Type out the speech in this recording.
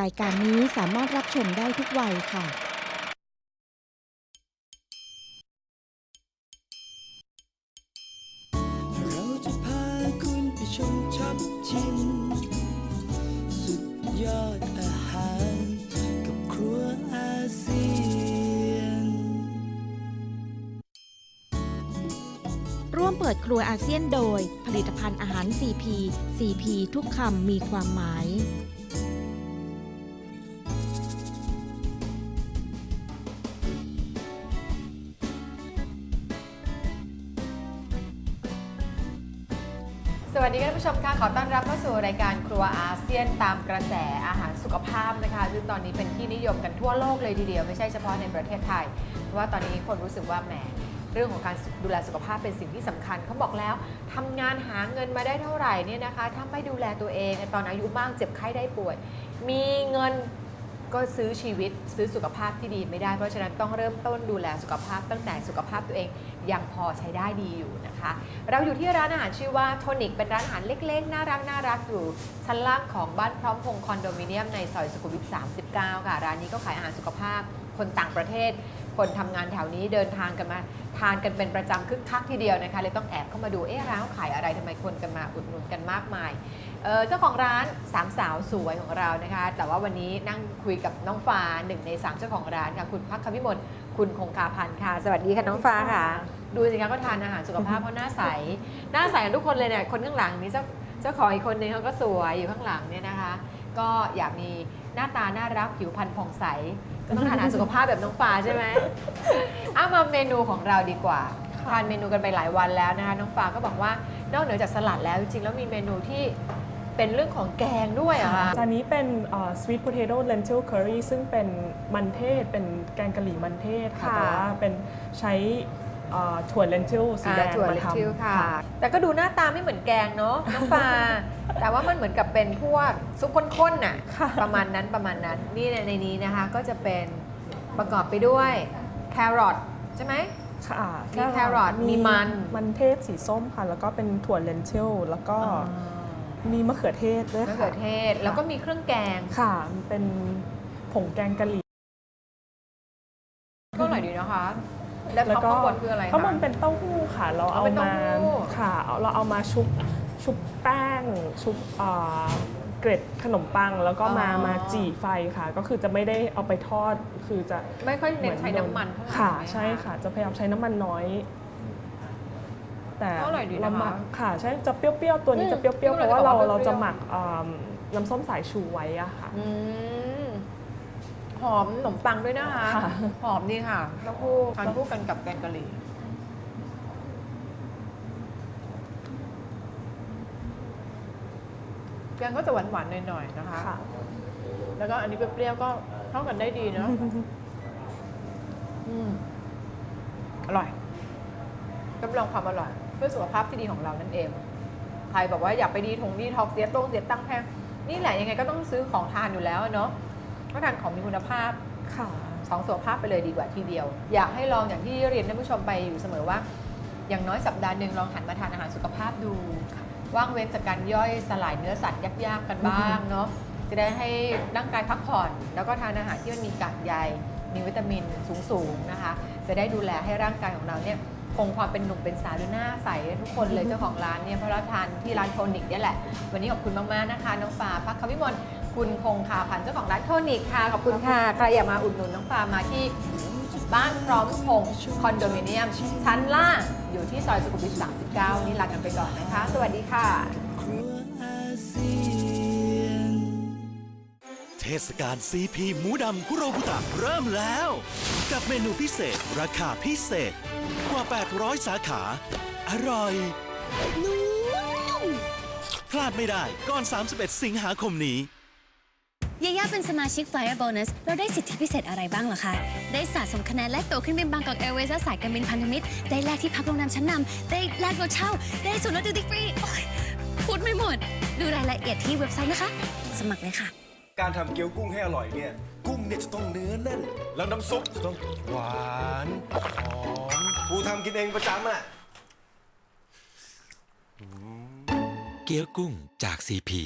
รายการนี้สามารถรับชมได้ทุกวัยค่ะ เราจะพาคุณไปชมช็อปชิม สุดยอดอาหาร กับครัวอาเซียน ร่วมเปิดครัวอาเซียนโดย ผลิตภัณฑ์อาหาร CP CP ทุกคำมีความหมาย สวัสดีค่ะท่านผู้ชมค่ะขอต้อนรับเข้าสู่รายการครัวอาเซียนตามกระแสอาหารสุขภาพนะคะซึ่งตอนนี้เป็นที่นิยมกันทั่วโลกเลยทีเดียวไม่ใช่เฉพาะในประเทศไทย เพราะว่าตอนนี้คนรู้สึกว่าแหมเรื่องของการดูแลสุขภาพเป็นสิ่งที่สำคัญเขาบอกแล้วทำงานหาเงินมาได้เท่าไหร่เนี่ยนะคะถ้าไม่ดูแลตัวเองตอนอายุมากเจ็บไข้ได้ป่วย มีเงิน ก็ซื้อชีวิตซื้อสุขภาพที่ดีไม่ได้ เพราะฉะนั้นต้องเริ่มต้นดูแลสุขภาพตั้งแต่สุขภาพตัวเองยังพอใช้ได้ดีอยู่นะคะ เราอยู่ที่ร้านอาหารชื่อว่าโทนิกเป็นร้านอาหารเล็กๆ น่ารักน่ารักอยู่ชั้นล่างของบ้านพร้อมพงคอนโดมิเนียมในซอยสุขุมวิท 39 ค่ะ ร้านนี้ก็ขายอาหารสุขภาพคนต่างประเทศ คนทำงานแถวนี้เดินทางกันมาทานกันเป็นประจำคึกคักทีเดียวนะคะเลยต้องแอบเข้ามาดูเอ๊ะร้านเขาขายอะไรทำไมคนกันมาอุดหนุนกันมากมายเอ่อเจ้าของร้านสามสาวสวยของเรานะคะ แต่ว่าวันนี้นั่งคุยกับน้องฟ้าหนึ่งในสามเจ้าของร้านค่ะคุณพักควิมลคุณคงคาพันธ์ค่ะ สวัสดีค่ะน้องฟ้าค่ะ ดูสิคะก็ทานอาหารสุขภาพเพราะหน้าใส หน้าใสกันทุกคนเลยเนี่ยคนข้างหลังนี้เจ้าเจ้าของอีกคนนึงเขาก็สวยอยู่ข้างหลังเนี่ยนะคะ ก็อยากมีหน้าตาน่ารักผิวพรรณผ่องใสก็ ต้องทานอาหารสุขภาพแบบน้องฟ้าใช่ไหมเอามาเมนูของเราดีกว่าทานเมนูกันไปหลายวันแล้วนะคะน้องฟ้าก็บอกว่านอกเหนือจากสลัดแล้วจริงๆแล้วมีเมนูที่เป็นเรื่องของแกงด้วยอะค่ะจานนี้เป็นเอ่อ sweet potato lentil curry ซึ่งเป็นมันเทศ เป็นแกงกะหรี่มันเทศค่ะค่ะแต่ว่าเป็นใช้ เอ่อถั่ว lentil สีแดงอ่าถั่วมาเลนททิลำค่ะ แต่ก็ดูหน้าตาไม่เหมือนแกงเนาะน้องฟ้า แต่ว่ามันเหมือนกับเป็นพวกซุปข้นๆน่ะ ค่ะ ประมาณนั้นประมาณนั้น นี่ในในนี้นะคะก็จะเป็นประกอบไปด้วยแครอทใช่ไหม ค่ะมีแครอทมีมัน มันเทศสีส้มค่ะ แล้วก็เป็นถั่ว lentil แล้วก็มีมะเขือเทศด้วยมะค่ะเขือเทศ แล้วก็มีเครื่องแกง ค่ะเป็นผงแกงกะหรี่ก็อร่อยดีนะคะ แล้วแล้วก็ข้างบนคืออะไรคะข้างบนเป็นเต้าหู้ค่ะ เราอ๋อเอาเป็นเต้ามาหู้ ค่ะเอาเราเอามาชุบชุบแป้งชุบเอ่อเกล็ดขนมปัง แล้วก็มามาจี่ไฟค่ะ ก็คือจะไม่ได้เอาไปทอดคือจะไม่ค่อยเน้นหใช้โดน้ำมันเท่าไหร่ค่ะไหมใช่ค่ะ จะพยายามใช้น้ำมันน้อย แต่ก็อร่อยดีนะคะเราหมักค่ะ ใช่จะเปรี้ยวๆตัวนี้อืมจะเปรี้ยวๆพี่เพก็เลยราะว่าเราบอกว่าเราเปรี้ยวจะหมักเอิ่มน้ำส้มสายชูไว้อะค่ะ อืม หอมขนมปังด้วยนะคะ ค่ะ หอมดีค่ะเต้าหู้ทานคู่กันกับแกงกะหรี่แกงก็จะหวานๆหน่อยๆนะคะ ค่ะ แล้วก็อันนี้เปรี้ยวๆก็เข้ากันได้ดีเนาะ อืมอร่อยรับรองความอร่อย เพื่อสุขภาพที่ดีของเรานั่นเอง ใครบอกว่าอยากไปดีทงดีทอกเสียตรงเสียตังค์แพงนี่แหละยังไงก็ต้องซื้อของทานอยู่แล้วอะเนาะ ก็ทานของมีคุณภาพค่ะของสุขภาพไปเลยดีกว่าทีเดียว อยากให้ลองอย่างที่เรียนท่านผู้ชมไปอยู่เสมอว่า อย่างน้อยสัปดาห์หนึ่งลองหันมาทานอาหารสุขภาพดูว่างเว้นจากการย่อยสลายเนื้อสัตว์ยากๆกันบ้างเนาะจะได้ให้ร่างกายพักผ่อน แล้วก็ทานอาหารที่มันมีกากใยมีวิตามินสูงๆนะคะ จะได้ดูแลให้ร่างกายของเราเนี่ยคงความเป็นหนุ่มเป็นสาวดูหน้าใสทุกคนเลยเจ้าของร้านเนี่ยเพราะเราทานที่ร้านโทนิกเนี่ยแหละ วันนี้ขอบคุณมากๆนะคะ น้องฟ้าพักควิมล คุณคงคาพันธ์เจ้าของร้านโทนิกค่ะ ขอบคุณค่ะ ใครอยากมาอุดหนุนน้องฟามาที่บ้านพร้อมพงษ์คอนโดมิเนียม ชั้นล่างอยู่ที่ซอยสุขุมวิท 39นนี้ลากันไปก่อนนะคะ สวัสดีค่ะเซียนเทศกาลซีพีหมูดำคุโรบุตะเริ่มแล้ว กับเมนูพิเศษ ราคาพิเศษ กว่า 800 สาขา อร่อยนุ่มพลาดไม่ได้ก่อน 31 สิงหาคมนี้ ยาย่าเป็นสมาชิก Flyer Bonus เราได้สิทธิพิเศษอะไรบ้างเหรอคะ ได้สะสมคะแนนแลกตั๋วขึ้นบินบางกอกแอร์เวย์และสายการบินพันธมิตร ได้แลกที่พักโรงแรมชั้นนำได้แลกรถเช่า ได้ส่วนลดดิวตี้ฟรีโอ๊ยพูดไม่หมด ดูรายละเอียดที่เว็บไซต์นะคะ สมัครเลยค่ะ การทำเกี๊ยวกุ้งให้อร่อยเนี่ย กุ้งเนี่ยจะต้องเนื้อแน่น แล้วน้ำซุปจะต้องหวานหอมกูทำกินเองประจำอะ เกี๊ยวกุ้งจากซีพี